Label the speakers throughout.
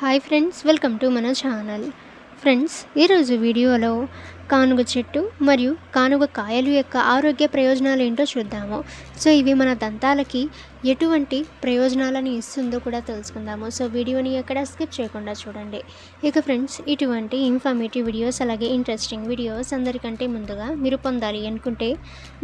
Speaker 1: Hi friends welcome to మన channel. Friends ఈరోజు వీడియోలో కానుగ చెట్టు మరియు కానుగ కాయలు యొక్క ఆరోగ్య ప్రయోజనాలు ఏంటో చూద్దాము. సో ఇవి మన దంతాలకి ఎటువంటి ప్రయోజనాలను ఇస్తుందో కూడా తెలుసుకుందాము. సో వీడియోని ఎక్కడ స్కిప్ చేయకుండా చూడండి. ఇక ఫ్రెండ్స్ ఇటువంటి ఇన్ఫర్మేటివ్ వీడియోస్ అలాగే ఇంట్రెస్టింగ్ వీడియోస్ అందరికంటే ముందుగా మీరు పొందాలి అనుకుంటే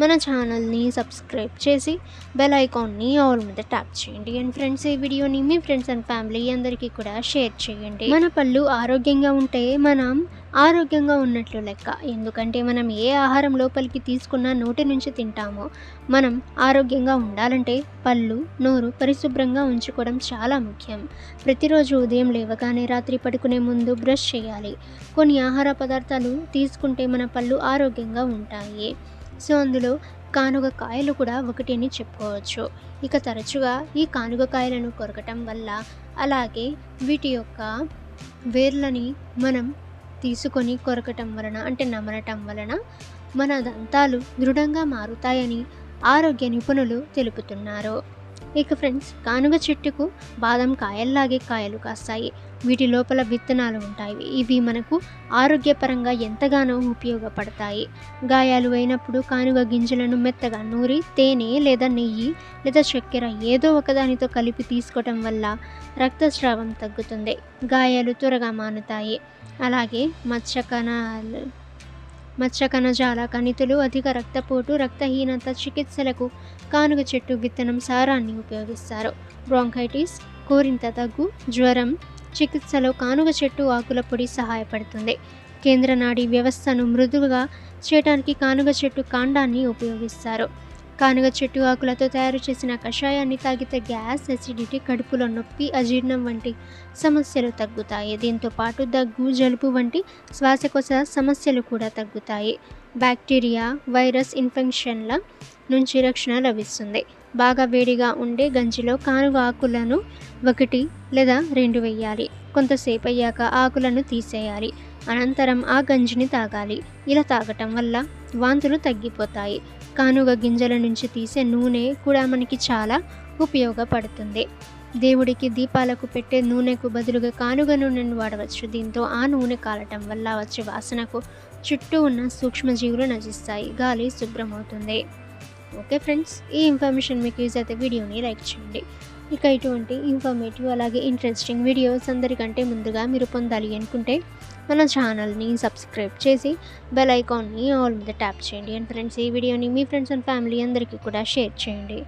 Speaker 1: మన ఛానల్ని సబ్స్క్రైబ్ చేసి బెల్ ఐకాన్ని ఆల్ మీద ట్యాప్ చేయండి. అండ్ ఫ్రెండ్స్ ఈ వీడియోని మీ ఫ్రెండ్స్ అండ్ ఫ్యామిలీ అందరికీ కూడా షేర్ చేయండి. మన పళ్ళు ఆరోగ్యంగా ఉంటే మనం ఆరోగ్యంగా ఉన్నట్లు లెక్క. ఎందుకంటే మనం ఏ ఆహారం లోపలికి తీసుకున్నా నోటి నుంచి తింటామో మనం ఆరోగ్యంగా ఉండాలంటే పళ్ళు నోరు పరిశుభ్రంగా ఉంచుకోవడం చాలా ముఖ్యం. ప్రతిరోజు ఉదయం లేవగానే రాత్రి పడుకునే ముందు బ్రష్ చేయాలి. కొన్ని ఆహార పదార్థాలు తీసుకుంటే మన పళ్ళు ఆరోగ్యంగా ఉంటాయి. సో అందులో కానుగ కాయలు కూడా ఒకటి అని చెప్పుకోవచ్చు. ఇక తరచుగా ఈ కానుగ కాయలను కొరకటం వల్ల అలాగే వీటి యొక్క వేర్లని మనం తీసుకొని కొరకటం వలన అంటే నమలటం వలన మన దంతాలు దృఢంగా మారుతాయని ఆరోగ్య నిపుణులు తెలుపుతున్నారు. ఇక ఫ్రెండ్స్ కానుగ చెట్టుకు బాదం కాయల్లాగే కాయలు కాస్తాయి. వీటి లోపల విత్తనాలు ఉంటాయి. ఇవి మనకు ఆరోగ్యపరంగా ఎంతగానో ఉపయోగపడతాయి. గాయాలు అయినప్పుడు కానుగ గింజలను మెత్తగా నూరి తేనె లేదా నెయ్యి లేదా చక్కెర ఏదో ఒకదానితో కలిపి తీసుకోవటం వల్ల రక్తస్రావం తగ్గుతుంది. గాయాలు త్వరగా మానుతాయి. అలాగే మచ్చ కణాలు మచ్చ కణజాల కణితులు అధిక రక్తపోటు రక్తహీనత చికిత్సలకు కానుగ చెట్టు విత్తనం సారాన్ని ఉపయోగిస్తారు. బ్రాంకైటిస్ కోరింత దగ్గు జ్వరం చికిత్సలో కానుగ చెట్టు ఆకుల పొడి సహాయపడుతుంది. కేంద్ర నాడీ వ్యవస్థను మృదువుగా చేయడానికి కానుగ చెట్టు కాండాన్ని ఉపయోగిస్తారు. కానుగ చెట్టు ఆకులతో తయారు చేసిన కషాయాన్ని తాగితే గ్యాస్ అసిడిటీ కడుపులో నొప్పి అజీర్ణం వంటి సమస్యలు తగ్గుతాయి. దీంతో పాటు దగ్గు జలుబు వంటి శ్వాసకోశ సమస్యలు కూడా తగ్గుతాయి. బ్యాక్టీరియా వైరస్ ఇన్ఫెక్షన్ల నుంచి రక్షణ లభిస్తుంది. బాగా వేడిగా ఉండే గంజిలో కానుగ ఆకులను ఒకటి లేదా రెండు వేయాలి. కొంతసేపు అయ్యాక ఆకులను తీసేయాలి. అనంతరం ఆ గంజిని తాగాలి. ఇలా తాగటం వల్ల వాంతులు తగ్గిపోతాయి. కానుగ గింజల నుంచి తీసే నూనె కూడా మనకి చాలా ఉపయోగపడుతుంది. దేవుడికి దీపాలకు పెట్టే నూనెకు బదులుగా కానుగ నూనెను వాడవచ్చు. దీంతో ఆ నూనె కాలటం వల్ల వచ్చే వాసనకు చుట్టూ ఉన్న సూక్ష్మజీవులు నశిస్తాయి. గాలి శుభ్రమవుతుంది. ఓకే ఫ్రెండ్స్ ఈ ఇన్ఫర్మేషన్ మీకు యూజ్ అయితే వీడియోని లైక్ చేయండి. ఇక ఇటువంటి ఇన్ఫర్మేటివ్ అలాగే ఇంట్రెస్టింగ్ వీడియోస్ అందరికంటే ముందుగా మీరు పొందాలి అనుకుంటే మన ఛానల్ని సబ్స్క్రైబ్ చేసి బెల్ ఐకాన్ని ఆల్ మీద ట్యాప్ చేయండి. అండ్ ఫ్రెండ్స్ ఈ వీడియోని మీ ఫ్రెండ్స్ అండ్ ఫ్యామిలీ అందరికీ కూడా షేర్ చేయండి.